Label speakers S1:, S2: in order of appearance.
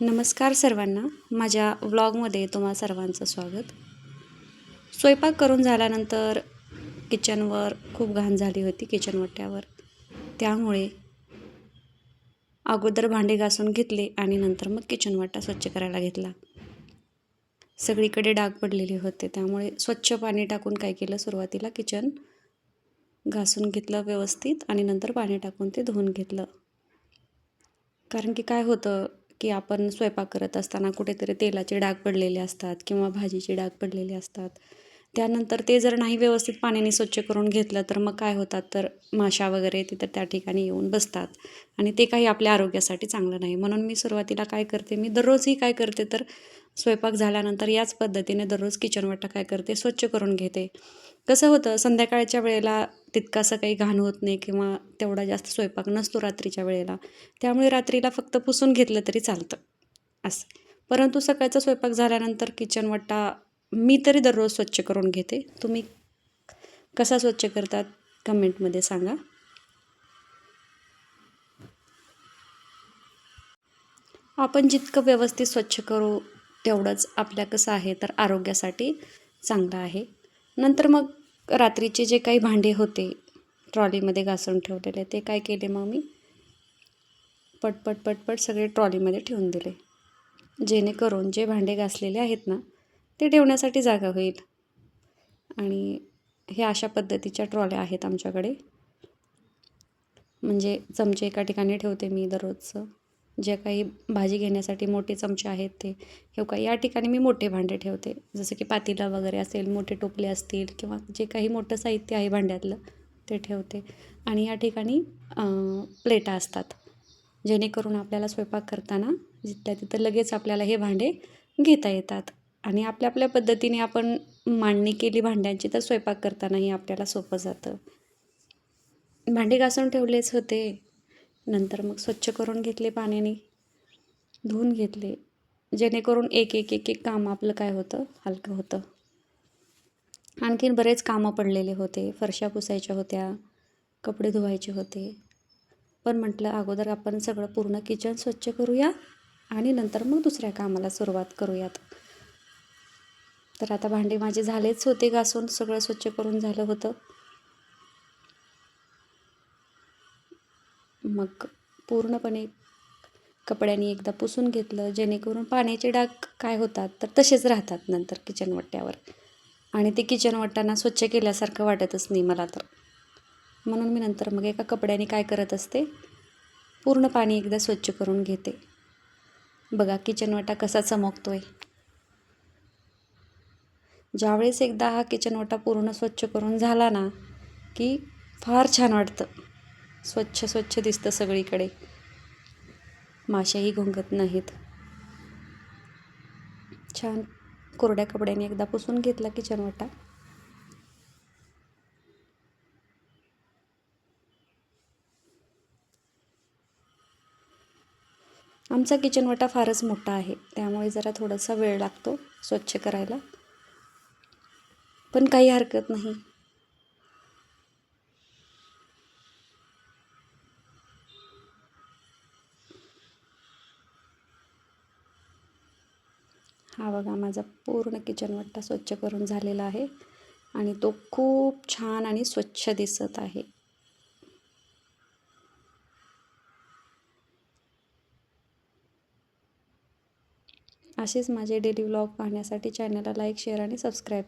S1: नमस्कार सर्वांना. माझ्या व्लॉगमध्ये तुम्हा सर्वांचं स्वागत. स्वयंपाक करून झाल्यानंतर किचनवर खूप घाण झाली होती किचन वट्ट्यावर त्यामुळे अगोदर भांडे घासून घेतले आणि नंतर मग किचन वाटा स्वच्छ करायला घेतला. सगळीकडे डाग पडलेले होते त्यामुळे स्वच्छ पाणी टाकून काय केलं? सुरुवातीला किचन घासून घेतलं व्यवस्थित आणि नंतर पाणी टाकून ते धुवून घेतलं. कारण की काय होतं की आपण स्वयंपाक करत असताना कुठेतरी तेलाचे डाग पडलेले असतात किंवा भाजीचे डाग पडलेले असतात. त्यानंतर ते जर नाही व्यवस्थित पाण्याने स्वच्छ करून घेतलं तर मग काय होतात? तर माशा वगैरे तिथं त्या ठिकाणी येऊन बसतात. आणि ते काही आपल्या आरोग्यासाठी चांगलं नाही. म्हणून मी सुरुवातीला काय करते? मी दररोजही काय करते? तर स्वयंपाक झाल्यानंतर याच पद्धतीने दररोज किचन वाटा काय करते? स्वच्छ करून घेते. कसं होतं संध्याकाळच्या वेळेला तितकासं काही घाण होत नाही किंवा तेवढा जास्त स्वयंपाक नसतो रात्रीच्या वेळेला. त्यामुळे रात्रीला फक्त पुसून घेतलं तरी चालतं. असं. परंतु सकाळचा स्वयंपाक झाल्यानंतर किचन वट्टा मी तरी दररोज स्वच्छ करून घेते. तुम्ही कसा स्वच्छ करतात कमेंटमध्ये सांगा. आपण जितकं व्यवस्थित स्वच्छ करू तेवढंच आपल्या कसं आहे तर आरोग्यासाठी चांगलं आहे. नंतर मग रात्रीचे जे काही भांडे होते ट्रॉलीमध्ये घासून ठेवलेले ते काय केले मग मी? पटपट पटपट सगळे ट्रॉलीमध्ये ठेवून दिले. जेणेकरून जे भांडे घासलेले आहेत ना ते ठेवण्यासाठी जागा होईल. आणि हे अशा पद्धतीच्या ट्रॉल्या आहेत आमच्याकडे. म्हणजे चमचे एका ठिकाणी ठेवते मी दररोजचं. जे काही भाजी घेण्यासाठी मोठे चमचे आहेत ते हे का या ठिकाणी मी मोठे भांडे ठेवते. जसं की पातीला वगैरे असेल मोठे टोपले असतील किंवा जे काही मोठं साहित्य आहे भांड्यातलं ते ठेवते. आणि या ठिकाणी प्लेटा असतात. जेणेकरून आपल्याला स्वयंपाक करताना जिथल्या तिथं लगेच आपल्याला हे भांडे घेता येतात. आणि आपल्या आपल्या पद्धतीने आपण मांडणी केली भांड्यांची तर स्वयंपाक करतानाही आपल्याला सोपं जातं. भांडे घासून ठेवलेच होते. नंतर मग स्वच्छ करून घेतले पाण्याने. धुवून घेतले. जेणेकरून एक एक एक एक काम आपलं काय होतं? हलकं होतं. आणखीन बरेच कामं पडलेले होते. फरशा पुसायच्या होत्या. कपडे धुवायचे होते. पण म्हटलं अगोदर आपण सगळं पूर्ण किचन स्वच्छ करूया आणि नंतर मग दुसऱ्या कामाला सुरुवात करूयात. तर आता भांडे माझे झालेच होते घासून. सगळं स्वच्छ करून झालं होतं. मग पूर्णपणे कपड्यांनी एकदा पुसून घेतलं जेणेकरून पाण्याचे डाग काय होतात तर तसेच राहतात नंतर किचन वट्ट्यावर. आणि ते किचन वट्टांना स्वच्छ केल्यासारखं वाटतच नाही मला तर. म्हणून मी नंतर मग एका कपड्याने काय करत असते पूर्ण पाणी एकदा स्वच्छ करून घेते. बघा किचनवटा कसा चमकतो आहे ज्यावेळेस एकदा हा किचनवटा पूर्ण स्वच्छ करून झाला ना की फार छान वाटतं. स्वच्छ स्वच्छ दिसतं सगळीकडे. माशाही घुंगत नाहीत. छान कोरड्या कपड्याने एकदा पुसून घेतला किचन वाटा. आमचा किचन वाटा फारच मोठा आहे. त्यामुळे जरा थोडासा वेळ लागतो स्वच्छ करायला. पण काही हरकत नाही. हा बघा माझा पूर्ण किचन वट्टा स्वच्छ करून झालेला आहे आणि तो खूप छान आणि स्वच्छ दिसत आहे. असेच माझे डेली व्लॉग पाहण्यासाठी चॅनलला लाईक शेअर आणि सबस्क्राईब